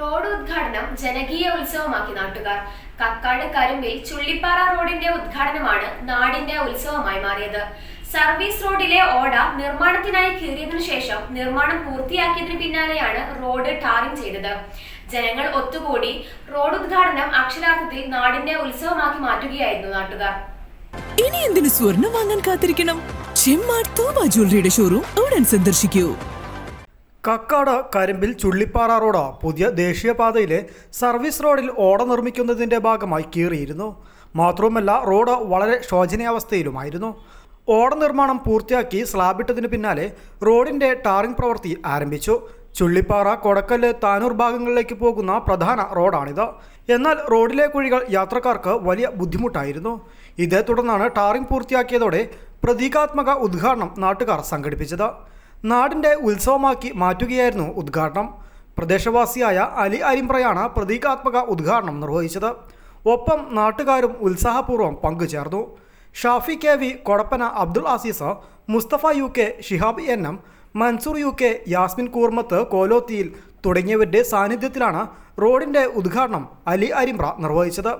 Road ഉദ്ഘാടനം ജനകീയ ഉത്സവമാക്കി നാട്ടുകാർ. കക്കാട് കരുമ്പിൽ ചുള്ളിപ്പാറ റോഡിന്റെ ഉദ്ഘാടനമാണ് നാടിന്റെ ഉത്സവമായി മാറിയത്. സർവീസ് റോഡിലെ ഓട നിർമ്മാണത്തിനായി കീറിയതിനു ശേഷം നിർമ്മാണം പൂർത്തിയാക്കിയതിനു പിന്നാലെയാണ് റോഡ് ടാറിംഗ് ചെയ്തത്. ജനങ്ങൾ ഒത്തുകൂടി റോഡ് ഉദ്ഘാടനം അക്ഷരാർത്ഥത്തിൽ നാടിന്റെ ഉത്സവമാക്കി മാറ്റുകയായിരുന്നു നാട്ടുകാർ. ഇനി എന്തിനു സ്വർണം വാങ്ങാൻ കാത്തിരിക്കണം? ചെമ്മാർ തോമ ജ്വല്ലറിയുടെ ഷോറൂം ഉടൻ സന്ദർശിക്കൂ. കക്കാട് കരിമ്പിൽ ചുള്ളിപ്പാറ റോഡ് പുതിയ ദേശീയപാതയിലെ സർവീസ് റോഡിൽ ഓട നിർമ്മിക്കുന്നതിന്റെ ഭാഗമായി കീറിയിരുന്നു. മാത്രവുമല്ല റോഡ് വളരെ ശോചനീയാവസ്ഥയിലുമായിരുന്നു. ഓട നിർമ്മാണം പൂർത്തിയാക്കി സ്ലാബിട്ടതിന് പിന്നാലെ റോഡിന്റെ ടാറിംഗ് പ്രവൃത്തി ആരംഭിച്ചു. ചുള്ളിപ്പാറ കൊടക്കല്ല് താനൂർ ഭാഗങ്ങളിലേക്ക് പോകുന്ന പ്രധാന റോഡാണിത്. എന്നാൽ റോഡിലെ കുഴികൾ യാത്രക്കാർക്ക് വലിയ ബുദ്ധിമുട്ടായിരുന്നു. ഇതേ തുടർന്നാണ് ടാറിംഗ് പൂർത്തിയാക്കിയതോടെ പ്രതീകാത്മക ഉദ്ഘാടനം നാട്ടുകാർ സംഘടിപ്പിച്ചത്. നാടിന്റെ ഉത്സവമാക്കി മാറ്റുകയായിരുന്നു ഉദ്ഘാടനം. പ്രദേശവാസിയായ അലി അരിമ്പ്രയാണ് പ്രതീകാത്മക ഉദ്ഘാടനം നിർവഹിച്ചത്. ഒപ്പം നാട്ടുകാരും ഉത്സാഹപൂർവം പങ്കുചേർന്നു. Shafi K V Kodappana Abdul Aziz Mustafa U K Shihab N M Mansoor U K Yasmin Koormath കോലോത്തിയിൽ തുടങ്ങിയവരുടെ സാന്നിധ്യത്തിലാണ് റോഡിന്റെ ഉദ്ഘാടനം അലി അരിമ്പ്ര നിർവഹിച്ചത്.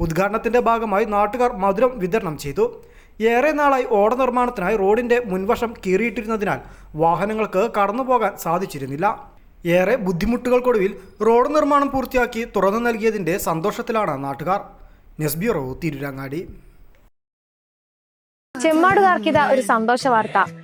ഉദ്ഘാടനത്തിന്റെ ഭാഗമായി നാട്ടുകാർ മധുരം വിതരണം ചെയ്തു. ഏറെ നാളായി ഓട നിർമ്മാണത്തിനായി റോഡിന്റെ മുൻവശം കീറിയിട്ടിരുന്നതിനാൽ വാഹനങ്ങൾക്ക് കടന്നുപോകാൻ സാധിച്ചിരുന്നില്ല. ഏറെ ബുദ്ധിമുട്ടുകൾക്കൊടുവിൽ റോഡ് നിർമ്മാണം പൂർത്തിയാക്കി തുറന്നു നൽകിയതിന്റെ സന്തോഷത്തിലാണ് നാട്ടുകാർ. News bureau Tirurangadi. ചെമ്മാടുകാർക്കിത ഒരു സന്തോഷ വാർത്ത.